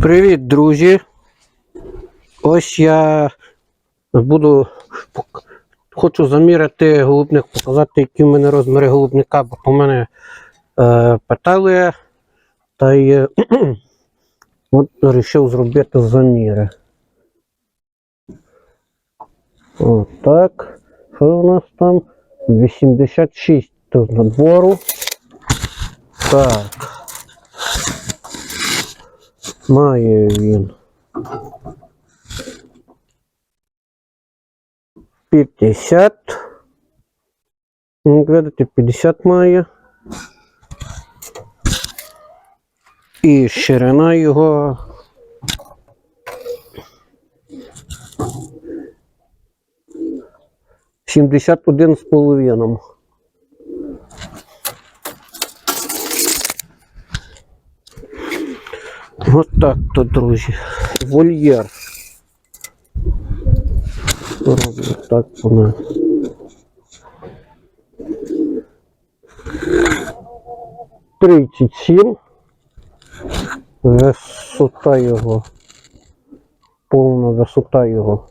Привіт, друзі! Ось я буду хочу заміряти голубник, показати, які в мене розміри голубника, бо по мене е, питали, та й е, от вирішив зробити заміри. Отак. Що у нас там? 86 тут надвору. Так. Має він. 50. Ну, Видите, 50 має. І ширина його. Сімдесят один з половиною. Ось так то, друзі. Вольєр. Роблю так вона. Тридцять сім. Висота його. Повна висота його.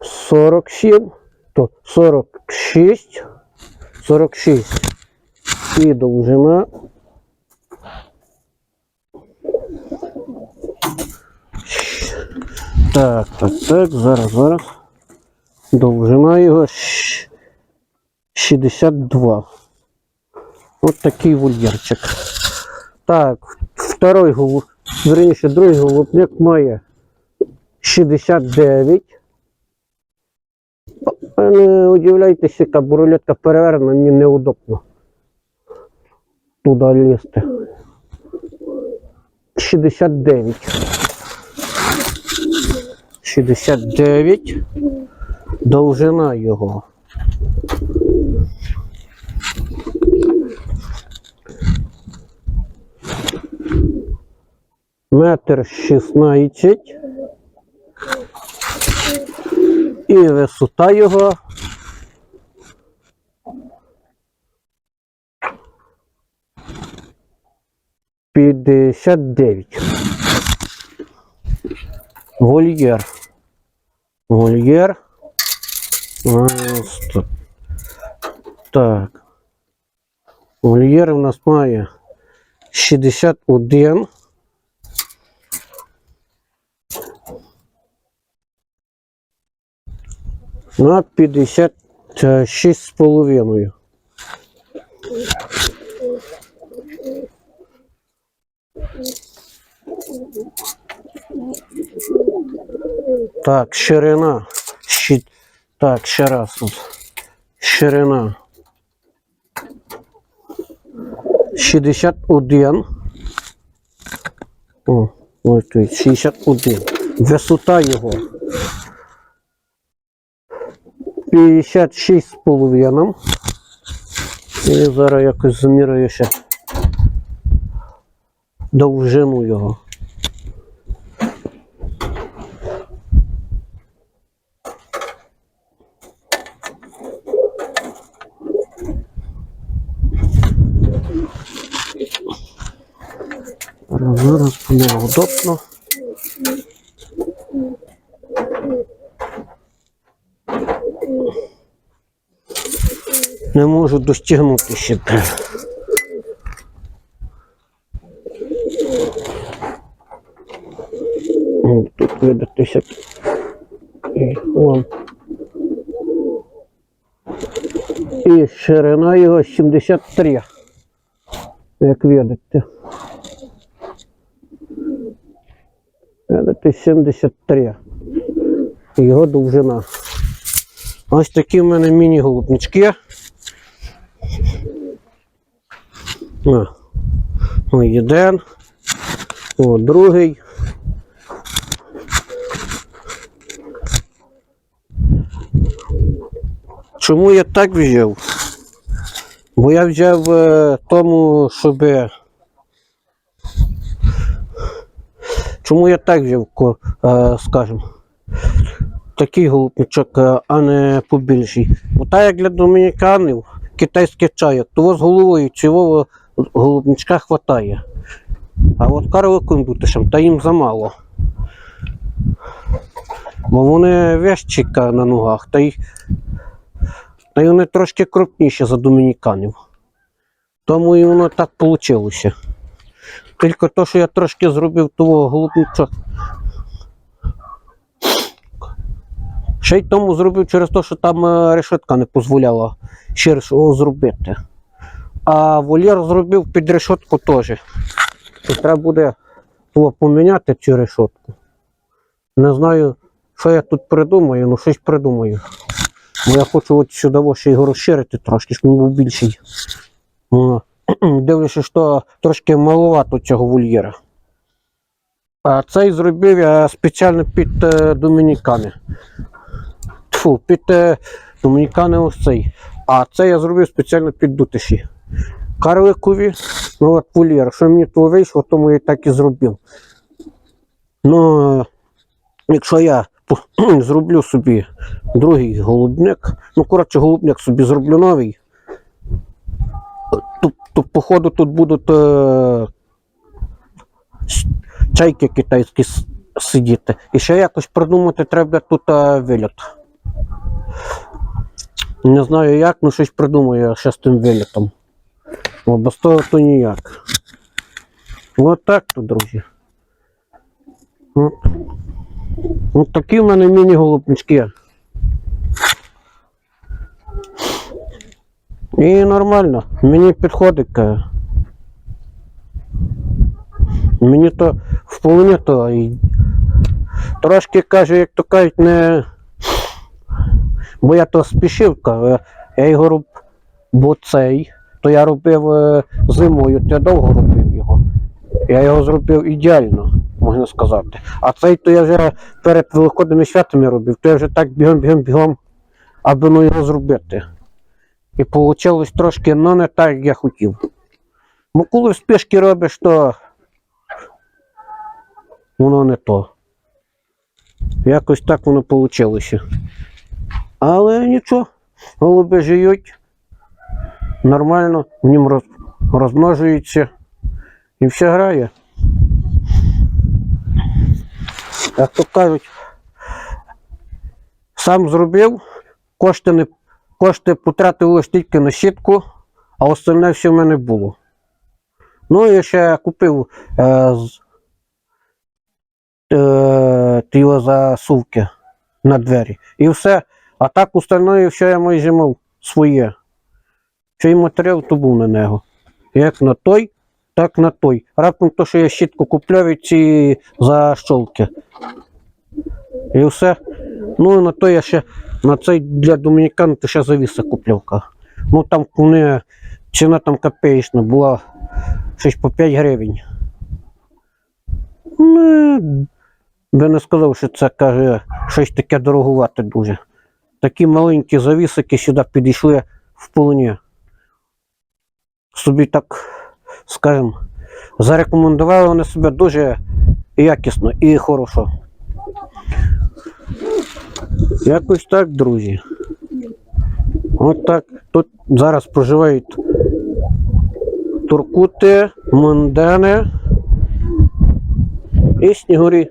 47, то 46, 46 і довжина Так, так, так, зараз, зараз. Довжина його 62. От такий вольєрчик. Так, второй голуб, верніше, другий голубник має 69. Не удивляйтеся, яка бурулетка перевернена, мені неудобно. Туди лізти. 69. 69. Довжина його. Метр шістнадцять. І висота його. П'ятдесят дев'ять. Вольєр. Вольєр. Тут. Так. Вольєр у нас має 61. На 56 з половиною. Так, ширина. Щит. Так, ще раз тут. Ширина. 61. О, ось тут 61. Висота його. 56 з половиною. І зараз якось замірюю ще довжину його. Зараз, буде удобно. Не можу достигнути ще. О, Тут видатися. І ширина його 73. Як видите. Видите, 73. Його довжина. Ось такі в мене міні-голубнички. О, о, один. О, другий. Чому я так взяв? Бо я взяв е, тому, щоб. Чому я так взяв, е, скажімо, такий голубничок, е, а не побільший? Бо так як для домініканів, китайських чайок, того з головою цього голубничка хватає. А от карликовим бутишем, та їм замало. Бо вони вещика на ногах, та й, та й вони трошки крупніші за домініканів. Тому і воно так вийшло. Тільки то, що я трошки зробив того голубнича. Ще й тому зробив через те, що там е, решетка не дозволяла ширшого зробити. А вольєр зробив під решетку теж. То треба буде було поміняти цю решетку. Не знаю, що я тут придумаю, ну щось придумаю. Бо я хочу от сюди ще його розширити трошки, щоб він був більший. Дивлюся, що трошки маловато цього вольєра. А цей зробив я спеціально під е, домінікани. Тфу, під е, домінікани ось цей. А це я зробив спеціально під дутиші. Карликові, ну от вольєр. Що мені то вийшло, тому я так і зробив. Ну, е, якщо я зроблю собі другий голубник, ну, коротше, голубник собі зроблю новий, то походу тут будуть е, чайки китайські сидіти. І ще якось придумати треба тут е, виліт. Не знаю як, ну щось придумаю ще з тим вилітом. Бо без того то ніяк. От так то, друзі. От такі в мене міні-голубнички. І нормально, мені підходить. каже. Мені то вполне то. І трошки каже, як то кажуть, не. Бо я то спішив, каже, я його роб... бо цей, то я робив е, зимою, то я довго робив його. Я його зробив ідеально, можна сказати. А цей то я вже перед великодними святами робив, то я вже так бігом, бігом, бігом, аби ну його зробити. І вийшло трошки, ну не так, як я хотів. Бо коли в спешки робиш, то воно не то. Якось так воно вийшло. Але нічого, голуби живуть нормально, в нім роз, розмножуються і все грає. Як то кажуть, сам зробив, кошти, не, кошти потратив лише тільки на щітку, а остальне все в мене було. Ну і ще купив е, е, ті засувки на двері. І все. А так остальное все я майже мав своє. Цей матеріал то був на нього. Як на той, так на той. Раптом то, що я щітку купляв і ці защолки. І все. Ну і на той я ще на цей для домінікан то ще завіса купляв. ка. Ну там вони ціна там копеечна була щось по 5 гривень. Ну, би не сказав, що це каже щось таке дорогувати дуже. Такі маленькі завісики сюди підійшли в полоні. Собі так, скажімо, зарекомендували вони себе дуже якісно і хорошо. Якось так, друзі. От так. Тут зараз проживають туркути, мандени і снігурі.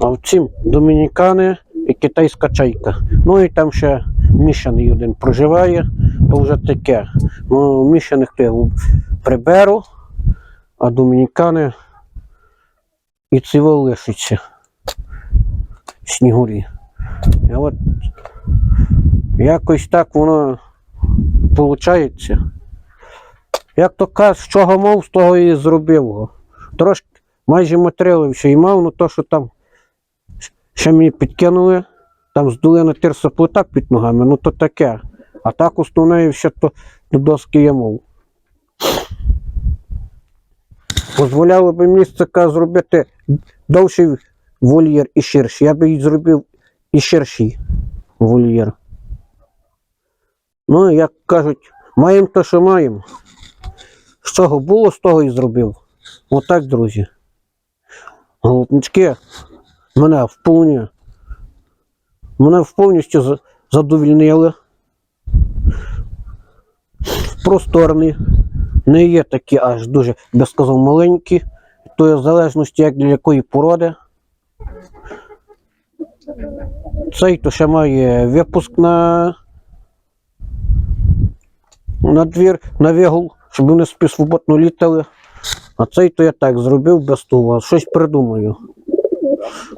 А в цім домінікани і китайська чайка. Ну і там ще мішаний один проживає, то вже таке. Ну, мішаних то я приберу, а домінікани і циво лишиться. Снігурі. От якось так воно виходить. Як то кажуть, з чого мав, з того і зробив. Трошки майже матеріалів ще й мав, ну то, що там ще мені підкинули, там здули на тирсоплита під ногами, ну то таке. А так основне все то до доски я мов. Дозволяло би місце зробити довший вольєр і ширший. Я би і зробив і ширший вольєр. Ну, як кажуть, маємо те, що маємо. З чого було, з того і зробив. Отак, друзі. Голубнички мене вповні, мене повністю задовільнили. Просторні, не є такі аж дуже, би сказав, маленькі. То є в залежності як для якої породи. Цей то ще має випуск на, на двір, на вигул, щоб вони собі свободно літали. А цей то я так зробив без того, щось придумаю.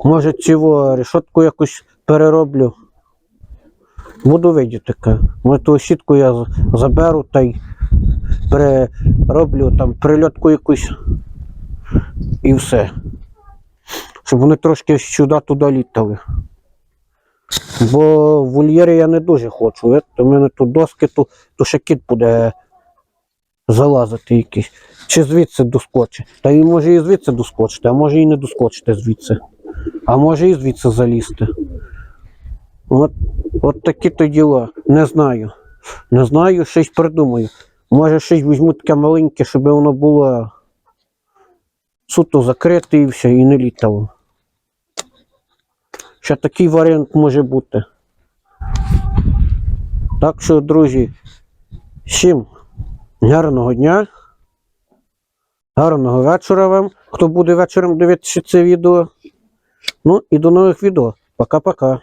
Може, цього решетку якусь перероблю. Буду видіти. Може, ту щітку я заберу та й перероблю там прильотку якусь і все. Щоб вони трошки сюди-туди літали. Бо в вольєрі я не дуже хочу. У мене тут доски, то, то ще кіт буде залазити якийсь. Чи звідси доскочить. Та і може і звідси доскочити, а може і не доскочити звідси. А може і звідси залізти. От, от такі то діла. Не знаю. Не знаю, щось придумаю. Може, щось візьму таке маленьке, щоб воно було суто закрите і все, і не літало. Ще такий варіант може бути. Так що, друзі, всім гарного дня. Гарного вечора вам, хто буде вечором дивитися це відео. Ну і до нових відео. Пока-пока.